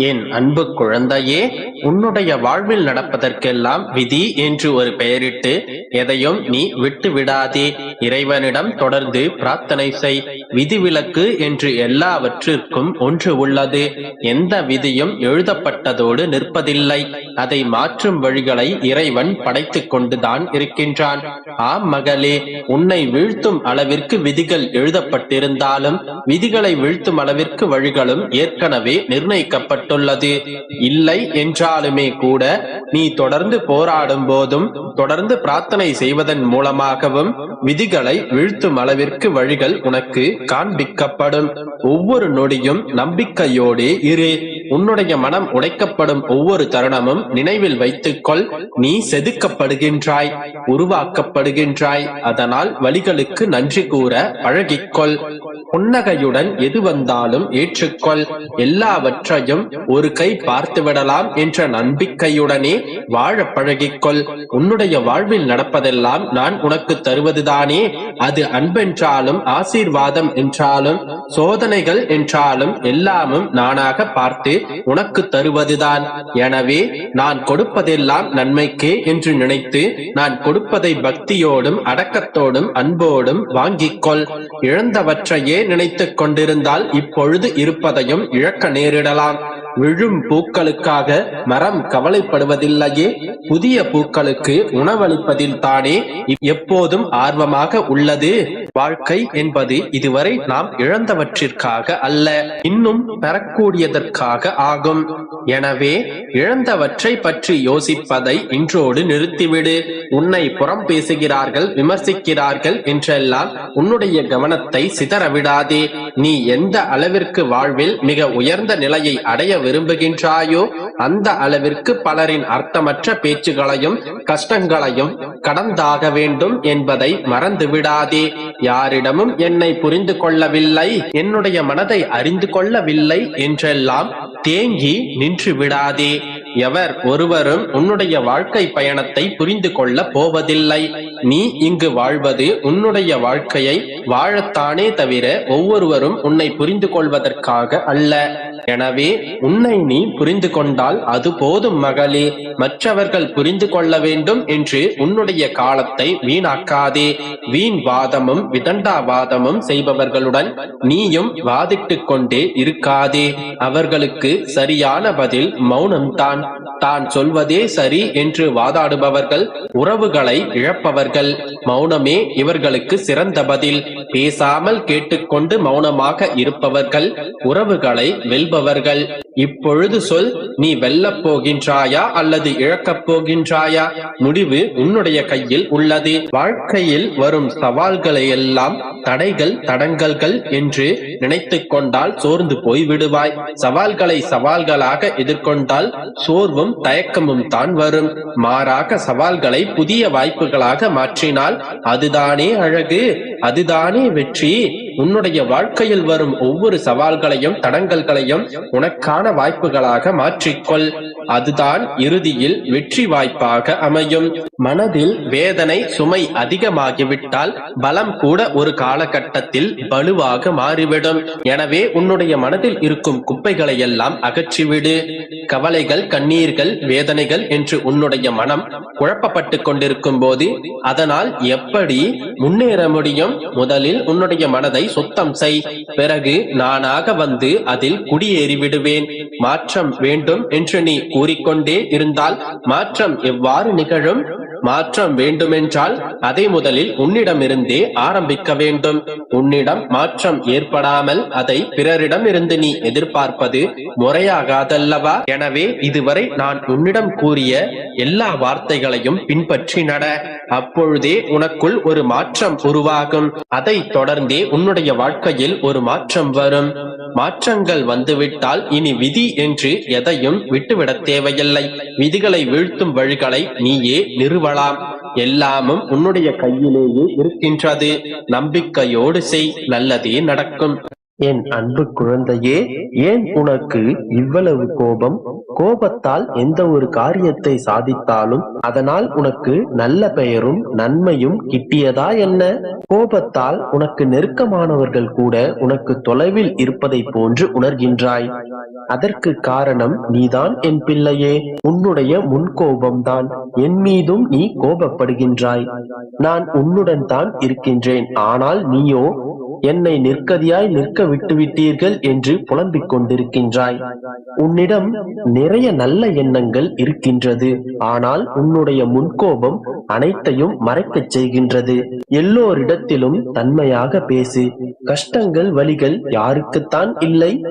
என் அன்பு குழந்தையே உன்னுடைய வாழ்வில் நடப்பதற்கெல்லாம் விதி என்று ஒரு பெயரிட்டு எதையும் நீ விட்டு விடாதே இறைவனிடம் தொடர்ந்து பிரார்த்தனை செய். விதிவிலக்கு என்று எல்லாவற்றிற்கும் ஒன்று உள்ளது. எந்த விதியும் எழுதப்பட்டதோடு நிற்பதில்லை. அதை மாற்றும் வழிகளை இறைவன் படைத்துக் கொண்டுதான் இருக்கின்றான். ஆம் மகளே உன்னை வீழ்த்தும் அளவிற்கு விதிகள் எழுதப்பட்டிருந்தாலும் விதிகளை வீழ்த்தும் அளவிற்கு வழிகளும் ஏற்கனவே நிர்ணயிக்கப்பட்டு சொல்லப்பட்டுள்ளது இல்லை என்றாலுமே கூட நீ தொடர்ந்து போராடும் போதும் தொடர்ந்து பிரார்த்தனை செய்வதன் மூலமாகவும் விதிகளை வீழ்த்தும் அளவிற்கு வழிகள் உனக்கு காண்பிக்கப்படும். ஒவ்வொரு நொடியும் நம்பிக்கையோடே இரு. உன்னுடைய மனம் உடைக்கப்படும் ஒவ்வொரு தருணமும் நினைவில் வைத்துக்கொள் நீ செதுக்கப்படுகின்றாய் உருவாக்கப்படுகின்றாய். அதனால் வழிகளுக்கு நன்றி கூற பழகிக்கொள். புன்னகையுடன் எது வந்தாலும் ஏற்றுக்கொள். எல்லாவற்றையும் ஒரு கை பார்த்து விடலாம் என்ற நம்பிக்கையுடனே வாழ பழகிக்கொள். உன்னுடைய வாழ்வில் நடப்பதெல்லாம் நான் உனக்கு தருவதுதானே. அது அன்பென்றாலும் ஆசீர்வாதம் என்றாலும் சோதனைகள் என்றாலும் எல்லாமும் நானாக பார்த்து உனக்கு தருவதுதான். எனவே நான் கொடுப்பதெல்லாம் நன்மைக்கே என்று நினைத்து நான் கொடுப்பதை பக்தியோடும் அடக்கத்தோடும் அன்போடும் வாங்கிக்கொள். இழந்தவற்றையே நினைத்துக் கொண்டிருந்தால் இப்பொழுது இருப்பதையும் இழக்க நேரிடலாம். விழும் பூக்களுக்காக மரம் கவலைப்படுவதில்லையே புதிய பூக்களுக்கு உணவளிப்பதில் தானே எப்போதும் ஆர்வமாக உள்ளது? வாழ்க்கை என்பது இதுவரை நாம் இழந்தவற்றிற்காக அல்ல இன்னும் பெறக்கூடியதற்காக ஆகும். எனவே இழந்தவற்றை பற்றி யோசிப்பதை இன்றோடு நிறுத்திவிடு. உன்னை புறம் பேசுகிறார்கள் விமர்சிக்கிறார்கள் என்றெல்லாம் உன்னுடைய கவனத்தை சிதறவிடாதே நீ எந்த அளவிற்கு வாழ்வில் மிக உயர்ந்த நிலையை அடைய விரும்புகின்றாயோ அந்த அளவிற்கு பலரின் அர்த்தமற்ற பேச்சுகளையும் கஷ்டங்களையும் கடந்தாக வேண்டும் என்பதை மறந்து விடாதே யாரிடமும் என்னை புரிந்து கொள்ளவில்லை என்னுடைய மனதை அறிந்து கொள்ளவில்லை என்றெல்லாம் தேங்கி நின்று விடாதே. எவர் ஒருவரும் உன்னுடைய வாழ்க்கை பயணத்தை புரிந்து கொள்ள போவதில்லை. நீ இங்கு வாழ்வது உன்னுடைய வாழ்க்கையை வாழத்தானே தவிர ஒவ்வொருவரும் உன்னை புரிந்து கொள்வதற்காக அல்ல. எனவே உன்னை நீ புரிந்து கொண்டால் அது போதும் மகளே. மற்றவர்கள் புரிந்து கொள்ள வேண்டும் என்று உன்னுடைய காலத்தை வீணாக்காதே. வீண் வாதமும் விதண்டாவாதமும் செய்பவர்களுடன் நீயும் வாதிட்டுக் கொண்டே இருக்காதே. அவர்களுக்கு சரியான பதில் மௌனம்தான். தான் சொல்வதே சரி என்று வாதாடுபவர்கள் உறவுகளை இழப்பவர்கள். மௌனமே இவர்களுக்கு சிறந்த பதில். பேசாமல் கேட்டுக்கொண்டு மௌனமாக இருப்பவர்கள் உறவுகளை செல்பவர்கள் இப்பொழுது சொல் நீ வெல்லப் போகின்றாயா அல்லது இழக்கப் போகின்றாயா? முடிவு உன்னுடைய கையில் உள்ளது. வாழ்க்கையில் வரும் சவால்களை எல்லாம் தடைகள் தடங்கல்கள் என்று நினைத்து கொண்டால் சோர்ந்து போய் விடுவாய் சவால்களை சவால்களாக எதிர்கொண்டால் சோர்வும் தயக்கமும் தான் வரும். மாறாக சவால்களை புதிய வாய்ப்புகளாக மாற்றினால் அதுதானே அழகு அதுதானே வெற்றி. உன்னுடைய வாழ்க்கையில் வரும் ஒவ்வொரு சவால்களையும் தடங்கல்களையும் விஷயம் உனக்கான வாய்ப்புகளாக மாற்றிக்கொள். அதுதான் இறுதியில் வெற்றி வாய்ப்பாக அமையும். மனதில் வேதனை சுமை அதிகமாகிவிட்டால் பலம் கூட ஒரு காலகட்டத்தில் வலுவாக மாறிவிடும். எனவே உன்னுடைய மனதில் இருக்கும் குப்பைகளை எல்லாம் அகற்றிவிடு. கவலைகள் கண்ணீர்கள் வேதனைகள் என்று உன்னுடைய மனம் குழப்பப்பட்டு கொண்டிருக்கும் போது அதனால் எப்படி முன்னேற முடியும்? முதலில் உன்னுடைய மனதை சுத்தம் செய். பிறகு நானாக வந்து அதில் குடி விடுவேன் மாற்றம் வேண்டும் என்று நீ கூறிக்கொண்டே இருந்தால் மாற்றம் எவ்வாறு நிகழும்? மாற்றம் வேண்டுமென்றால் அதை முதலில் உன்னிடமிருந்தே ஆரம்பிக்க வேண்டும். உன்னிடம் மாற்றம் ஏற்படாமல் அதை பிறரிடம் இருந்து நீ எதிர்பார்ப்பது முறையாகாதல்லவா? எனவே இதுவரை நான் உன்னிடம் கூறிய எல்லா வார்த்தைகளையும் பின்பற்றி நட அப்பொழுதே உனக்குள் ஒரு மாற்றம் உருவாகும். அதை தொடர்ந்தே உன்னுடைய வாழ்க்கையில் ஒரு மாற்றம் வரும். மாற்றங்கள் வந்துவிட்டால் இனி விதி என்று எதையும் விட்டுவிடத் தேவையில்லை. விதிகளை வீழ்த்தும் வழிகளை நீயே நிறுவலாம். எல்லாமும் உன்னுடைய கையிலேயே இருக்கின்றது. நம்பிக்கையோடு செய். நல்லதே நடக்கும். என் அன்பு குழந்தையே ஏன் உனக்கு இவ்வளவு கோபம்? கோபத்தால் எந்த ஒரு காரியத்தை சாதித்தாலும் அதனால் உனக்கு நல்ல பெயரும் நன்மையும் கிட்டியதா என்ன? கோபத்தால் உனக்கு நெருக்கமானவர்கள் கூட உனக்கு தொலைவில் இருப்பதை போன்று உணர்கின்றாய். அதற்கு காரணம் நீதான் என் பிள்ளையே உன்னுடைய முன்கோபம்தான். என் மீதும் நீ கோபப்படுகின்றாய். நான் உன்னுடன் தான் இருக்கின்றேன். ஆனால் நீயோ என்னை நிற்கதியாய் நிற்க விட்டுவிட்டீர்கள் என்று புலம்பிக் கொண்டிருக்கின்றாய். உன்னிடம் நிறைய நல்ல எண்ணங்கள் இருக்கின்றது. ஆனால் உன்னுடைய முன்கோபம் அனைத்தையும் மறைக்கச் செய்கின்றது. எல்லோரிடத்திலும் தன்மையாக பேசு. கஷ்டங்கள் வழிகள் யாருக்குத்தான் இல்லை.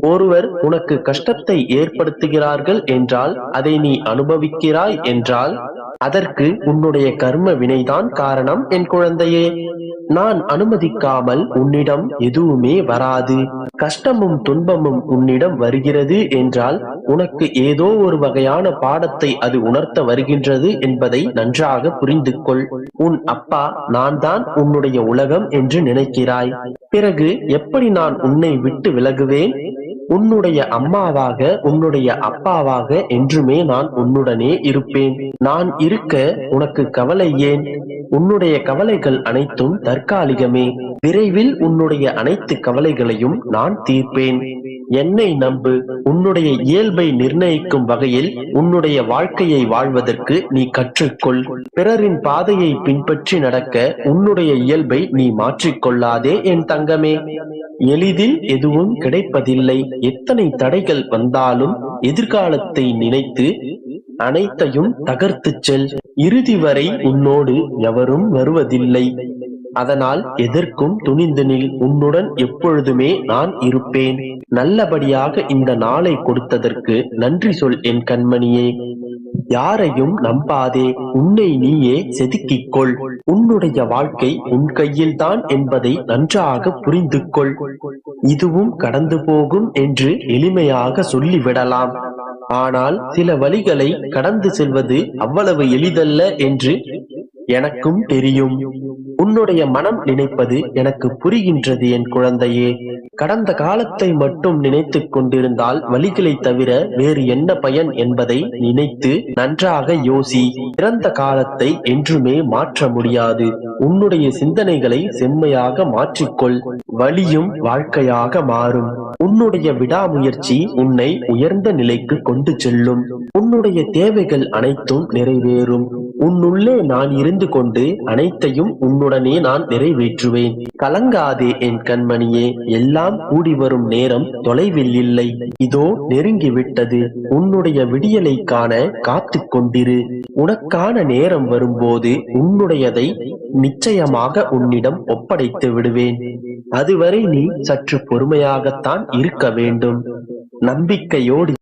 ஒருவர் உனக்கு கஷ்டத்தை ஏற்படுத்துகிறார்கள் என்றால் அதை நீ அனுபவிக்கிறாய் என்றால் அதற்கு உன்னுடைய கர்ம வினைதான் காரணம் என் குழந்தையே. நான் அனுமதிக்காமல் உன்னிடம் எதுவுமே வராது. கஷ்டமும் துன்பமும் உன்னிடம் வருகிறது என்றால் உனக்கு ஏதோ ஒரு வகையான பாடத்தை அது உணர்த்த வருகின்றது என்பதை நன்றாக புரிந்து கொள் உன் அப்பா நான் தான் உன்னுடைய உலகம் என்று நினைக்கிறாய். பிறகு எப்படி நான் உன்னை விட்டு விலகுவேன்? உன்னுடைய அம்மாவாக உன்னுடைய அப்பாவாக என்றுமே நான் உன்னுடனே இருப்பேன். நான் இருக்க உனக்கு கவலை ஏன்? உன்னுடைய கவலைகள் அனைத்தும் தற்காலிகமே. விரைவில் உன்னுடைய அனைத்து கவலைகளையும் நான் தீர்ப்பேன். என்னை நம்பு உன்னுடைய இயல்பை நிர்ணயிக்கும் வகையில் உன்னுடைய வாழ்க்கையை வாழ்வதற்கு நீ கற்றுக்கொள். பிறரின் பாதையை பின்பற்றி நடக்க உன்னுடைய இயல்பை நீ மாற்றிக்கொள்ளாதே என் தங்கமே. எளிதில் எதுவும் கிடைப்பதில்லை. எத்தனை தடைகள் வந்தாலும் எதிர்காலத்தை நினைத்து அனைத்தையும் தகர்த்துச் செல். இறுதி வரை உன்னோடு எவரும் வருவதில்லை. அதனால் எதற்கும் துணிந்து நில். உன்னுடன் எப்பொழுதுமே நான் இருப்பேன். நல்லபடியாக இந்த நாளை கொடுத்ததற்கு நன்றி சொல் என் கண்மணியே. யாரையும் நம்பாதே. உன்னை நீயே செதுக்கிக் கொள் உன்னுடைய வாழ்க்கை உன் கையில்தான் என்பதை நன்றாக புரிந்து கொள் இதுவும் கடந்து போகும் என்று எளிமையாக சொல்லிவிடலாம். ஆனால் சில வழிகளை கடந்து செல்வது அவ்வளவு எளிதல்ல என்று எனக்கும் தெரியும். உன்னுடைய மனம் நினைப்பது எனக்கு புரிகின்றது என் குழந்தையே. கடந்த காலத்தை மட்டும் நினைத்துக் கொண்டிருந்தால் வழிகளை தவிர வேறு என்ன பயன் என்பதை நினைத்து நன்றாக யோசி. இறந்த காலத்தை என்றுமே மாற்ற முடியாது. உன்னுடைய சிந்தனைகளை செம்மையாக மாற்றிக்கொள். வழியும் வாழ்க்கையாக மாறும். உன்னுடைய விடாமுயற்சி உன்னை உயர்ந்த நிலைக்கு கொண்டு செல்லும். உன்னுடைய தேவைகள் அனைத்தும் நிறைவேறும். உன்னுள்ளே நான் இருந்து கொண்டு அனைத்தையும் உன்னுடனே நான் நிறைவேற்றுவேன். கலங்காதே என் கண்மணியே எல்லாம் கூடி வரும் நேரம் தொலைவில் இல்லை. இதோ நெருங்கி விட்டது உன்னுடைய விடியலை காண காத்து கொண்டிரு. உனக்கான நேரம் வரும்போது உன்னுடையதை நிச்சயமாக உன்னிடம் ஒப்படைத்து விடுவேன். அதுவரை நீ சற்று பொறுமையாகத்தான் இருக்க வேண்டும். நம்பிக்கையோடு